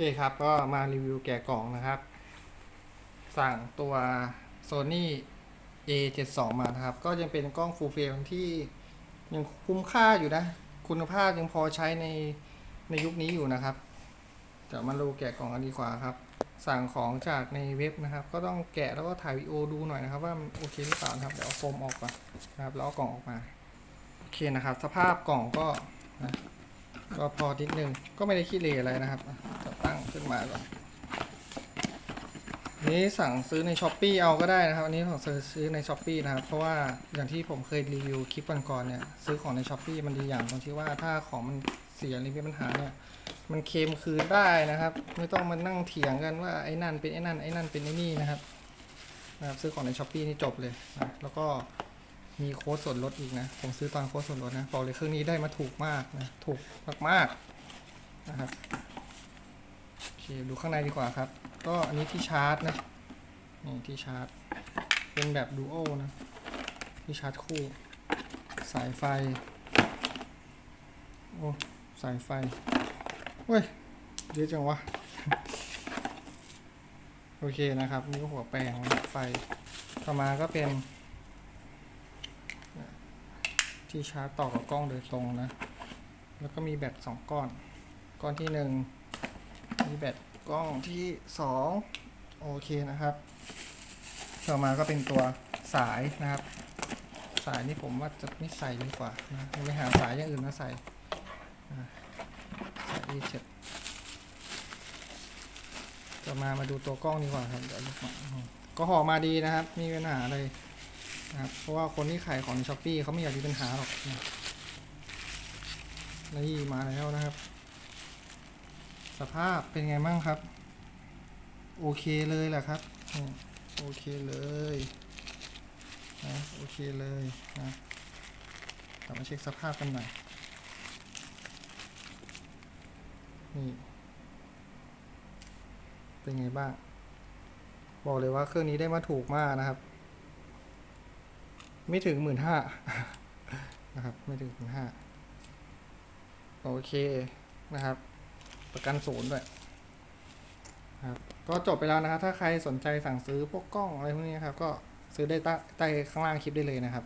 เคครับ ก็มารีวิวแกะกล่องนะครับ สั่งตัว Sony A72 มานะครับ ก็ยังเป็นกล้อง Full Frame ที่ยังคุ้มค่าอยู่นะ คุณภาพยังพอใช้ในในยุคนี้อยู่นะครับจะมาดูแกะกล่องกันดีกว่าครับ สั่งของจากในเว็บนะครับ ก็ต้องแกะแล้วก็ถ่ายวิดีโอดูหน่อยนะครับ ว่าโอเคหรือเปล่าครับเดี๋ยวเอาโฟมออกก่อนนะครับแล้วเอากล่องออกมาโอเคนะครับ สภาพกล่องก็นะก็พอนิดนึงก็ไม่ได้ขี้เลอะไรนะครับ ขึ้นมาก่อนนี้สั่งซื้อในช้อปปีเอาก็ได้นะครับ อันนี้ผมซื้อซื้อในช้อปปีนะครับ เพราะว่าอย่างที่ผมเคยรีวิวคลิปก่อนๆเนี่ย ซื้อของในช้อปปีมันดีอย่างตรงที่ว่าถ้าของมันเสียหรือมีปัญหาเนี่ย มันเคมคืนได้นะครับ ไม่ต้องมานั่งเถียงกันว่าไอ้นั่นเป็นไอ้นั่นไอ้นั่นเป็นไอ้นี่นะครับนะครับ ซื้อของในช้อปปีนี่จบเลยนะแล้วก็มีโค้ดส่วนลดอีกนะ ผมซื้อตอนโค้ดส่วนลดนะบอกเลยเครื่องนี้ได้มาถูกมากนะ ถูกมากๆนะครับ ดูข้างในดีกว่าครับ ก็อันนี้ที่ชาร์จนะนี่ที่ชาร์จ เป็นแบบดูโอนะ ที่ชาร์จคู่ สายไฟ โอ้ สายไฟ เว้ยเยอะจังวะ โอเคนะครับ นี่ก็หัวแปลงไฟ ต่อมาก็เป็น ที่ชาร์จต่อกับกล้องโดยตรงนะ แล้วก็มีแบตสองก้อน ก้อนที่หนึ่ง มีแบตกล้องที่สองโอเคนะครับ ต่อมาก็เป็นตัวสายนะครับ สายนี่ผมว่าจะไม่ใส่ดีกว่านะไม่หาสายอย่างอื่นมาใส่สาย E7 จะมามาดูตัวกล้องดีกว่าครับเดี๋ยวลกก็ห่อมาดีนะครับ มีปัญหาเลยนะครับเพราะว่าคนที่ขายของในช้อปปี้เขาไม่อยากมีปัญหาหรอกนะนี่มาแล้วนะครับ สภาพเป็นไงบ้างครับ โอเคเลยแหละครับโอเคเลยนะโอเคเลยนะเรามาเช็คสภาพกันหน่อยนี่เป็นไงบ้าง บอกเลยว่าเครื่องนี้ได้มาถูกมากนะครับ ไม่ถึงหมื่นห้านะครับ ไม่ถึงหมื่นห้าโอเคนะครับ ประกันศูนย์ด้วยครับก็จบไปแล้วนะครับ ถ้าใครสนใจสั่งซื้อพวกกล้องอะไรพวกนี้ครับ ก็ซื้อได้ใต้ข้างล่างคลิปได้เลยนะครับ